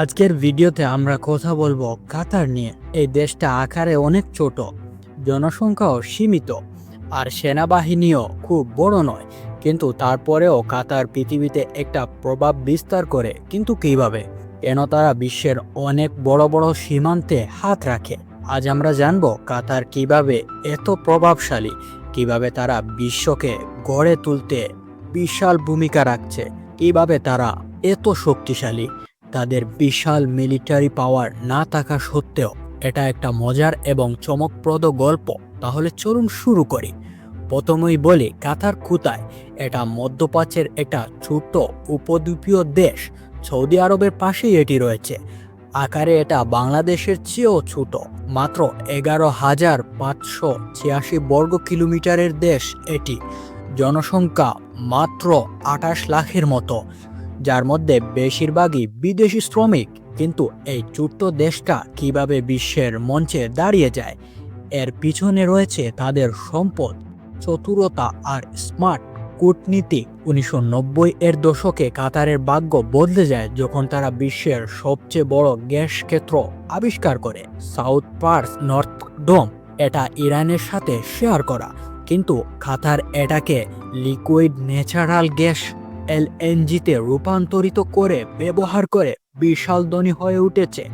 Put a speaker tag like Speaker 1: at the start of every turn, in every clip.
Speaker 1: আজকের ভিডিওতে আমরা কথা বলব কাতার নিয়ে। এই দেশটা আকারে অনেক ছোট, জনসংখ্যাও সীমিত, আর সেনাবাহিনীও খুব বড় নয়। কিন্তু তারপরেও কাতার পৃথিবীতে একটা প্রভাব বিস্তার করে, কিন্তু কীভাবে? কেন তারা বিশ্বের অনেক বড় বড় সীমান্তে হাত রাখে? আজ আমরা জানব কাতার কীভাবে এত প্রভাবশালী, কীভাবে তারা বিশ্বকে গড়ে তুলতে বিশাল ভূমিকা রাখছে, কীভাবে তারা এত শক্তিশালী। তাদের বিশাল মিলিটারি পাওয়ার না থাকা সত্ত্বেও এটা একটা মজার এবং চমকপ্রদ গল্প। তাহলে চলুন শুরু করি। প্রথমেই বলি, কাতার কোথায় এটা মধ্যপ্রাচ্যের একটা ছোট্ট উপদ্বীপীয় দেশ। সৌদি আরবের পাশেই এটি রয়েছে। আকারে এটা বাংলাদেশের চেয়েও ছোট। মাত্র এগারো হাজার পাঁচশো ছিয়াশি বর্গ কিলোমিটারের দেশ এটি। জনসংখ্যা মাত্র আঠাশ লাখের মতো। যার মধ্যে বেশিরভাগই বিদেশি শ্রমিক। কিন্তু এই ছোট্ট দেশটা কীভাবে বিশ্বের মঞ্চে দাঁড়িয়ে যায়, এর পিছনে রয়েছে তাদের সম্পদ, চতুরতা আর স্মার্ট কূটনীতি। উনিশশো এর দশকে কাতারের ভাগ্য বদলে যায় যখন তারা বিশ্বের সবচেয়ে বড় গ্যাস ক্ষেত্র আবিষ্কার করে, সাউথ পার্স, নর্থ ডোম। এটা ইরানের সাথে শেয়ার করা। কিন্তু কাতার এটাকে লিকুইড ন্যাচারাল গ্যাস এলএনজিতে রূপান্তরিত করে ব্যবহার করে বিশাল ধনী হয়ে উঠেছে।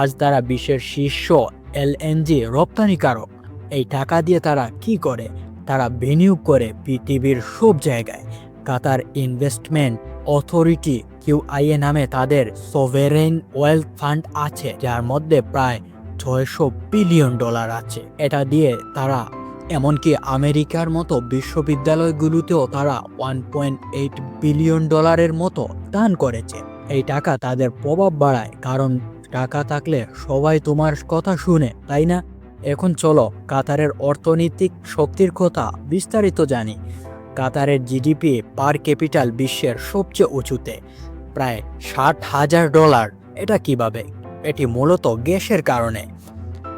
Speaker 1: আজ তারা বিশ্বের শীর্ষ এলএনজি রপ্তানিকারক এই টাকা দিয়ে তারা কি করে? তারা বিনিয়োগ করে পৃথিবীর সব জায়গায়। কাতার ইনভেস্টমেন্ট অথরিটি কিউআইএ নামে তাদের সোভেরেন ওয়েলথ ফান্ড আছে, যার মধ্যে প্রায় ছয়শো বিলিয়ন ডলার আছে। এটা দিয়ে তারা এমনকি আমেরিকার মতো বিশ্ববিদ্যালয়গুলোতেও তারা ওয়ান পয়েন্ট এইট বিলিয়ন ডলারের মতো দান করেছে। এই টাকা তাদের প্রভাব বাড়ায়, কারণ টাকা থাকলে সবাই তোমার কথা শুনে, তাই না? এখন চলো কাতারের অর্থনৈতিক শক্তির কথা বিস্তারিত জানি। কাতারের জিডিপি পার ক্যাপিটাল বিশ্বের সবচেয়ে উঁচুতে, প্রায় ষাট হাজার ডলার। এটা কীভাবে? এটি মূলত গ্যাসের কারণে।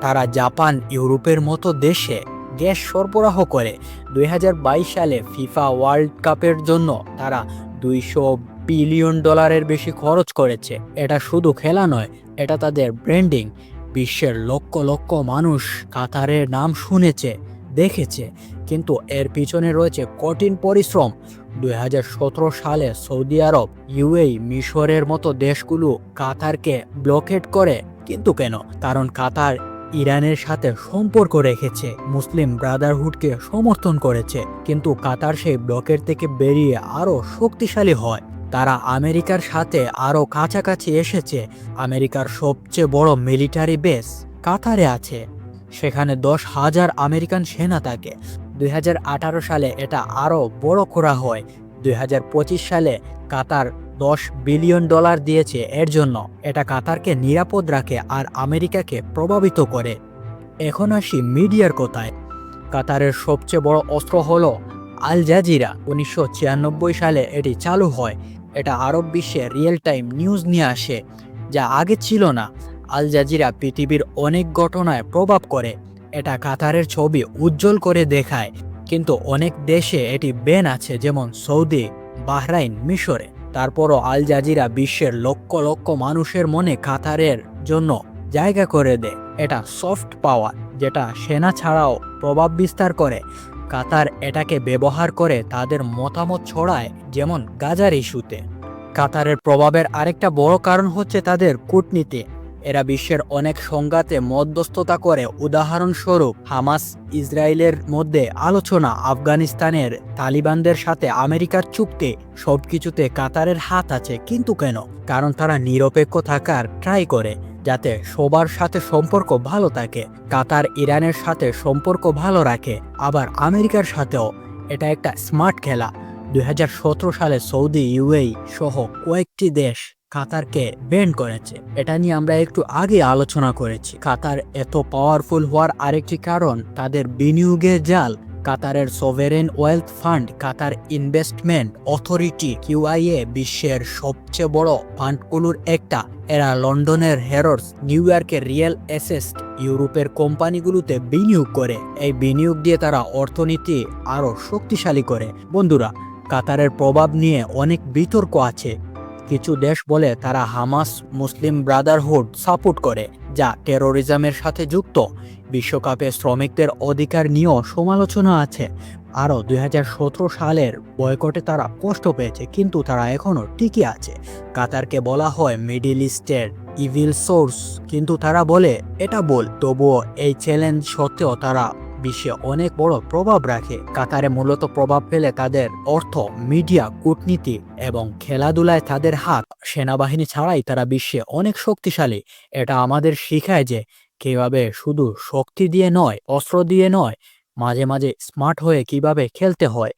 Speaker 1: তারা জাপান, ইউরোপের মতো দেশে গ্যাস সরবরাহ করে। দুই হাজার বাইশ সালে ফিফা ওয়ার্ল্ড কাপের জন্য তারা দুইশো বিলিয়ন ডলারের বেশি খরচ করেছে। এটা শুধু খেলা নয়, এটা তাদের ব্র্যান্ডিং। বিশ্বের লক্ষ লক্ষ মানুষ কাতারের নাম শুনেছে, দেখেছে। কিন্তু এর পিছনে রয়েছে কঠিন পরিশ্রম। দুই হাজার সতেরো সালে সৌদি আরব ইউএই মিশরের মতো দেশগুলো কাতারকে ব্লকেট করে। কিন্তু কেন? কারণ কাতার ইরানের সাথে সম্পর্ক রেখেছে। মুসলিম ব্রাদারহুডকে সমর্থন করেছে। কিন্তু কাতার সেই ব্লকের থেকে বেরিয়ে আরও শক্তিশালী হয়। তারা আমেরিকার সাথে আরও কাছাকাছি এসেছে। আমেরিকার সবচেয়ে বড় মিলিটারি বেস কাতারে আছে। সেখানে দশ হাজার আমেরিকান সেনা থাকে। দুই হাজার আঠারো সালে এটা আরও বড় করা হয়। দুই হাজার পঁচিশ সালে কাতার দশ বিলিয়ন ডলার দিয়েছে এর জন্য। এটা কাতারকে নিরাপদ রাখে আর আমেরিকাকে প্রভাবিত করে। এখন আসি মিডিয়ার কথায়। কাতারের সবচেয়ে বড় অস্ত্র হল আল জাজিরা। উনিশশো ছিয়ানব্বই সালে এটি চালু হয়। এটা আরব বিশ্বে রিয়েল টাইম নিউজ নিয়ে আসে, যা আগে ছিল না। আল জাজিরা পৃথিবীর অনেক ঘটনায় প্রভাব করে। এটা কাতারের ছবি উজ্জ্বল করে দেখায়। কিন্তু অনেক দেশে এটি বেন আছে, যেমন সৌদি, বাহরাইন, মিশরে। তারপরও আল জাজিরা বিশ্বের লক্ষ লক্ষ মানুষের মনে কাতারের জন্য জায়গা করে দেয়। এটা সফট পাওয়ার যেটা সেনা ছাড়াও প্রভাব বিস্তার করে। কাতার এটাকে ব্যবহার করে তাদের মতামত ছড়ায়, যেমন গাজার ইস্যুতে। কাতারের প্রভাবের আরেকটা বড় কারণ হচ্ছে তাদের কূটনীতি। এরা বিশ্বের অনেক সংঘাতে মধ্যস্থতা করে। উদাহরণস্বরূপ, হামাস ইসরায়েলের মধ্যে আলোচনা, আফগানিস্তানের তালিবানদের সাথে আমেরিকার চুক্তি, সবকিছুতে কাতারের হাত আছে, কিন্তু কেন? কারণ তারা নিরপেক্ষ থাকার ট্রাই করে, যাতে সবার সাথে সম্পর্ক ভালো থাকে। কাতার ইরানের সাথে সম্পর্ক ভালো রাখে, আবার আমেরিকার সাথেও। এটা একটা স্মার্ট খেলা। দুই হাজার সতেরো সালে সৌদি ইউএই সহ কয়েকটি দেশ কাতারকে ব্যান করেছে। এটা নিয়ে আমরা একটু আগে আলোচনা করেছি। কাতার এত পাওয়ারফুল হওয়ার আরেকটি কারণ, তাদের বিনিয়োগের জাল, কাতারের sovereign wealth fund Qatar Investment Authority QIA বিশ্বের সবচেয়ে বড় ফান্ডগুলোর একটা। এরা লন্ডনের হেরোস নিউ ইয়র্কের রিয়েল এসেস্ট ইউরোপের কোম্পানিগুলোতে বিনিয়োগ করে। এই বিনিয়োগ দিয়ে তারা অর্থনীতি আরও শক্তিশালী করে। বন্ধুরা, কাতারের প্রভাব নিয়ে অনেক বিতর্ক আছে। কিছু দেশ বলে তারা হামাস, মুসলিম ব্রাদারহুড সাপোর্ট করে, যা টেরোরিজমের সাথে যুক্ত। বিশ্বকাপে শ্রমিকদের অধিকার নিয়েও সমালোচনা আছে। আরও দুই হাজার সতেরো সালের বয়কটে তারা কষ্ট পেয়েছে, কিন্তু তারা এখনও টিকে আছে। কাতারকে বলা হয় মিডিল ইস্টের ইভিল সোর্স, কিন্তু তারা বলে, এটা বল। তবুও এই চ্যালেঞ্জ সত্ত্বেও তারা বিশ্বে অনেক বড় প্রভাব রাখে। কাতারে মূলত প্রভাব ফেলে তাদের অর্থ, মিডিয়া, কূটনীতি এবং খেলাধুলায় তাদের হাত। সেনাবাহিনী ছাড়াই তারা বিশ্বে অনেক শক্তিশালী। এটা আমাদের শিখায় যে কীভাবে শুধু শক্তি দিয়ে নয়, অস্ত্র দিয়ে নয়, মাঝে মাঝে স্মার্ট হয়ে কীভাবে খেলতে হয়।